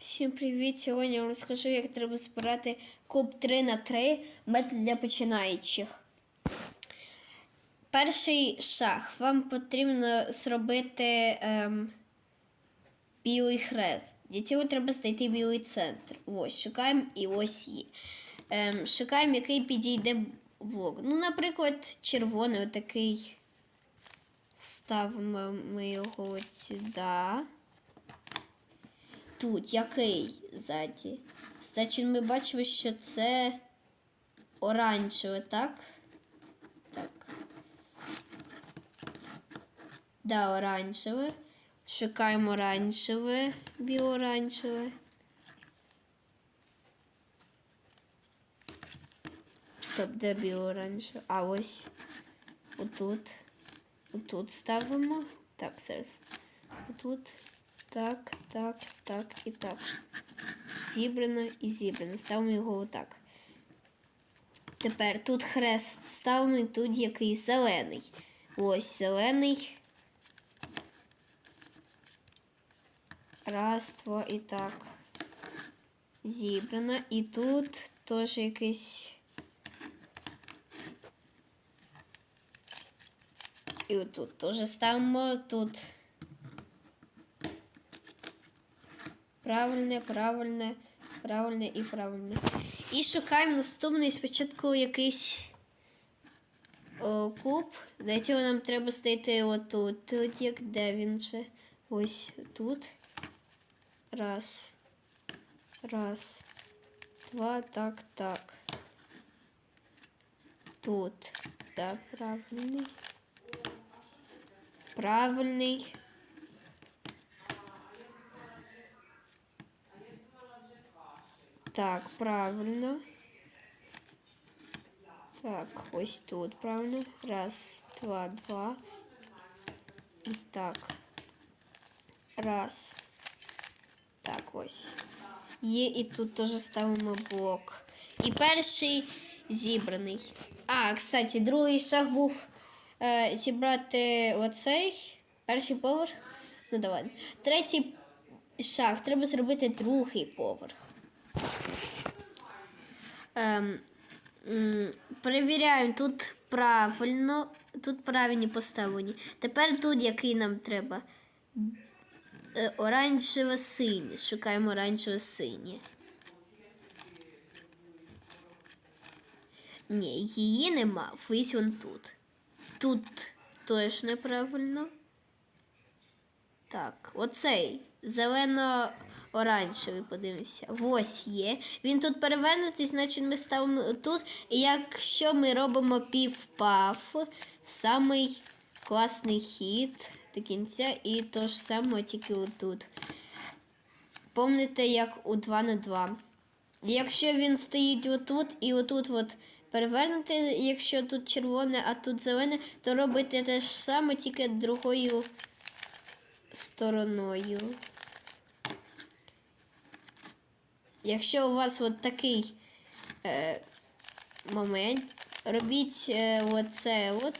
Всім привіт! Сьогодні я вам розкажу, як треба збирати куб 3 на 3 метод для починаючих. Перший шаг. Вам потрібно зробити ем, білий хрест. Для цього треба знайти білий центр. Ось, шукаємо і ось є. Ем, шукаємо, який підійде блок. Ну, наприклад, червоний отакий. Ставимо ми його от сюди. Тут який ззаді? Значить, ми бачимо, що це оранжеве, так? Так. Да, оранжеве. Шукаємо оранжеве, біло-оранжеве. Стоп, де біло-оранжеве? А ось отут. Отут ставимо. Так, зараз. Отут. Так, так, так і так. Зібрано і зібрано. Ставимо його отак. Тепер тут хрест ставимо і тут який зелений. Ось зелений. Раз, два і так. Зібрано. І тут теж якийсь. І отут теж ставимо тут. Правильне, правильне, правильне і правильне. І шукаємо наступний спочатку якийсь о, куб. Для цього нам треба знайти отут. Тут як де він же? Ось тут. Раз. Раз. Два, так, так. Тут. Так, правильний. Правильний. Так, правильно. Так, ось тут правильно. Раз, два, два. І так. Раз. Так, ось. Є і тут теж ставимо блок. І перший зібраний. А, кстати, другий шаг був е, зібрати оцей перший поверх. Ну, давай. Третій шаг. Треба зробити другий поверх. Ем, перевіряємо, тут правильно, тут правильні поставлені. Тепер тут який нам треба? Е, оранжеве синє. Шукаємо оранжеве синє. Ні, її нема. Ось вон тут. Тут теж неправильно. Так, оцей зелено-оранжевий, подивимося. Ось є. Він тут перевернутий, значить ми ставимо тут. І якщо ми робимо пів-паф, самий класний хід до кінця, і то ж саме тільки отут. Помните, як у 2 на 2. Якщо він стоїть отут і отут от перевернутий, якщо тут червоне, а тут зелене, то робите те ж саме, тільки другою стороною. Якщо у вас от такий е, момент, робіть е, оце от.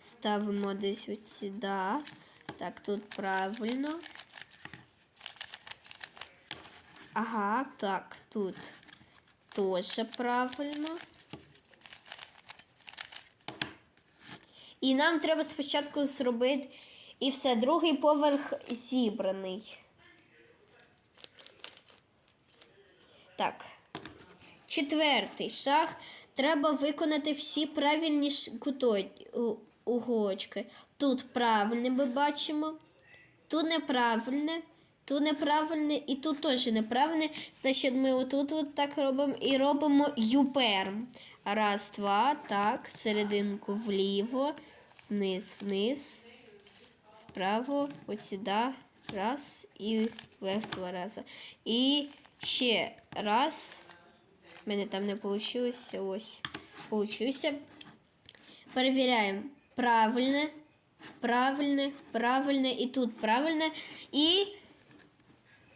Ставимо десь от сюди. Так, тут правильно. Ага, так, тут теж правильно. І нам треба спочатку зробити і все, другий поверх зібраний. Так. Четвертий шаг. Треба виконати всі правильні уголочки. Тут правильне ми бачимо, тут неправильне, тут неправильне і тут теж неправильне. Значить, ми отут от так робимо і робимо юперм. Раз, два, так, серединку вліво, вниз, вниз, вправо, от раз і вверх два рази. І ще раз. У мене там не вийшло. Ось. Получилося. Перевіряємо. Правильне, правильне, правильне і тут правильне. І,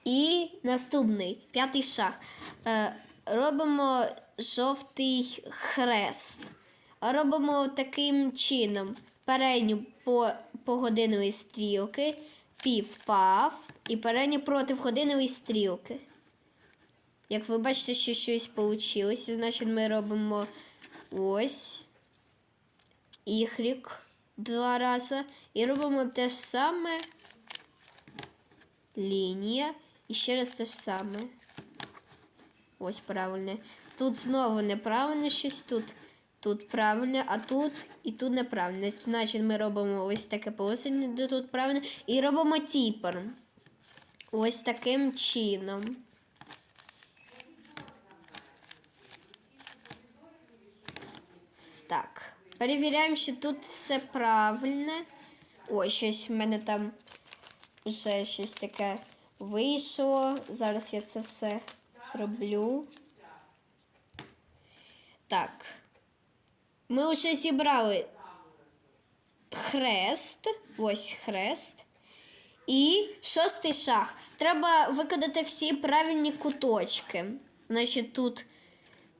і наступний, п'ятий шаг. Е, робимо жовтий хрест. Робимо таким чином передню по, по годиновій стрілки. Пів-пав і передні проти годинної стрілки. Як ви бачите, що щось вийшло, значить ми робимо ось Y два рази. І робимо те ж саме. Лінія. І ще раз те ж саме. Ось правильне. Тут знову неправильне щось, тут, тут правильне, а тут і тут неправильне. Значить, ми робимо ось таке положення, де тут правильне. І робимо тіпер. Ось таким чином. Так, перевіряємо, що тут все правильне. Ой, щось в мене там вже щось таке вийшло. Зараз я це все зроблю. Так. Ми вже зібрали хрест. Ось хрест. І шостий шаг. Треба виконати всі правильні куточки. Значить, тут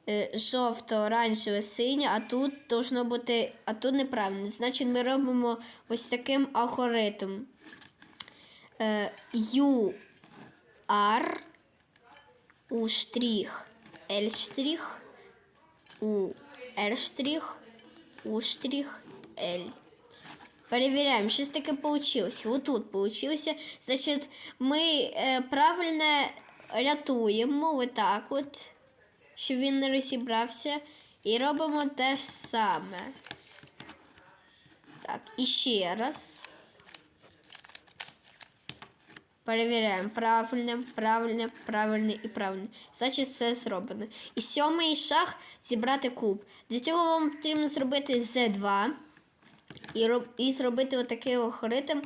е, жовто, оранжеве, синє, а тут должно бути, а тут неправильно. Значить, ми робимо ось таким алгоритмом. Е, U, R, U штрих, L штрих, U, R штрих, U штрих, L. Перевіряємо, щось таке вийшло. Отут вийшло. Значить, ми е, правильно рятуємо отак от, щоб він не розібрався. І робимо те ж саме. Так, і ще раз. Перевіряємо правильне, правильне, правильне і правильне. Значить, все зроблено. І сьомий шаг зібрати куб. Для цього вам потрібно зробити Z2 і, роб, і зробити отакий алгоритм,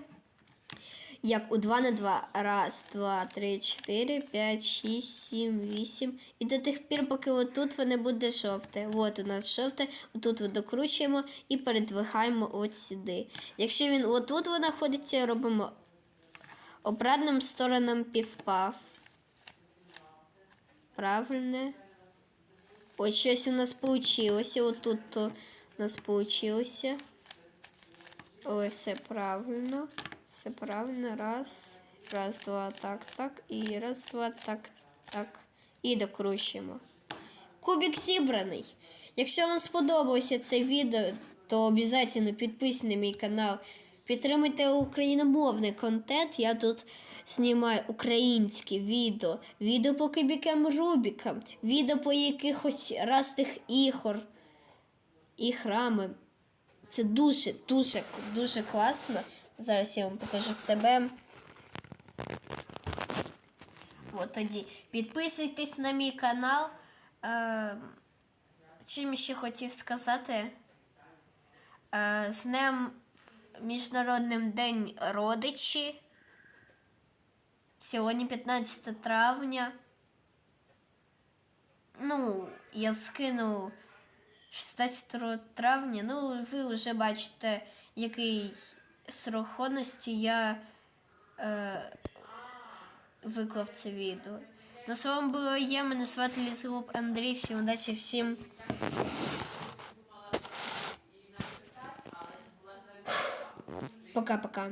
як у 2 на 2. Раз, два, три, чотири, п'ять, шість, сім, вісім. І до тих пір, поки отут воно буде жовте. От у нас жовте, отут докручуємо і передвигаємо от сюди. Якщо він отут знаходиться, робимо обратним сторонам півпав. Правильно. Ось щось у нас вийшло. Отут то у нас вийшло. Ой, все правильно. Все правильно. Раз. Раз, два, так, так. І раз, два, так, так. І докручуємо. Кубик зібраний. Якщо вам сподобалося це відео, то обов'язково підписуйтесь на мій канал. Підтримуйте україномовний контент. Я тут знімаю українські відео, відео по кубікам Рубікам, відео по якихось різних ігор і храми. Це дуже, дуже, дуже класно. Зараз я вам покажу себе. От тоді підписуйтесь на мій канал. Е, чим ще хотів сказати? Е, з Днем Міжнародним День родичі. Сьогодні 15 травня. Ну, я скину 16 травня. Ну, ви вже бачите, який срок годності я е, виклав це відео. Ну, з вами було я, мене звати Лісгуб Андрій. Всім удачі, всім. Пока-пока.